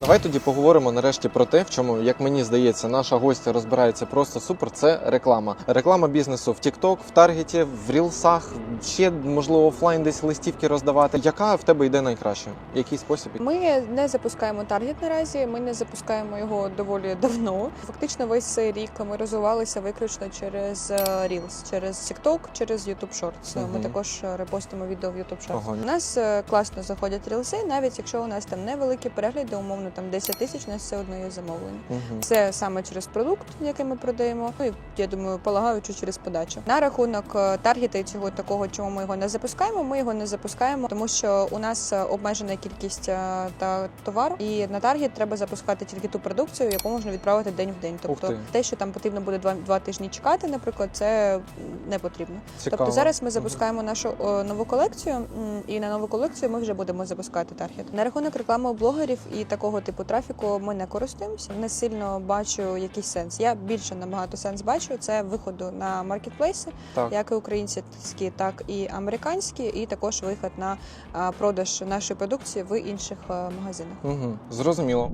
Давай тоді поговоримо нарешті про те, в чому, як мені здається, наша гостя розбирається просто супер. Це реклама. Реклама бізнесу в TikTok, в Таргеті, в Рілсах, ще можливо офлайн десь листівки роздавати. Яка в тебе йде найкраще? Який спосіб? Ми не запускаємо таргет наразі. Ми не запускаємо його доволі давно. Фактично, весь цей рік ми розвивалися виключно через е, Reels, через TikTok, через YouTube Shorts. Ми також репостимо відео в YouTube Shorts. Ага. У нас е, класно заходять рілси, навіть якщо у нас там невеликі перегляди, умовно там 10 тисяч, у нас все одно є замовлення. Угу. Це саме через продукт, який ми продаємо. Ну і я думаю, полагаючи через подачу. На рахунок е, таргета і цього такого, чому ми його не запускаємо. Ми його не запускаємо, тому що у нас е, обмежена кількість е, та товару, і на таргет треба запускати тільки ту продукцію, яку можна відправити день в день. Тобто те, що там потрібно буде два, два тижні чекати, наприклад, це не потрібно. Цікаво. Тобто зараз ми запускаємо нашу о, нову колекцію, і на нову колекцію ми вже будемо запускати таргет. На рахунок реклами у блогерів і такого типу трафіку ми не користуємося. Не сильно бачу якийсь сенс. Я більше набагато сенс бачу. Це виходу на маркетплейси, Так. як і українські, так і американські, і також виход на продаж нашої продукції в інших магазинах. Угу. Зрозуміло.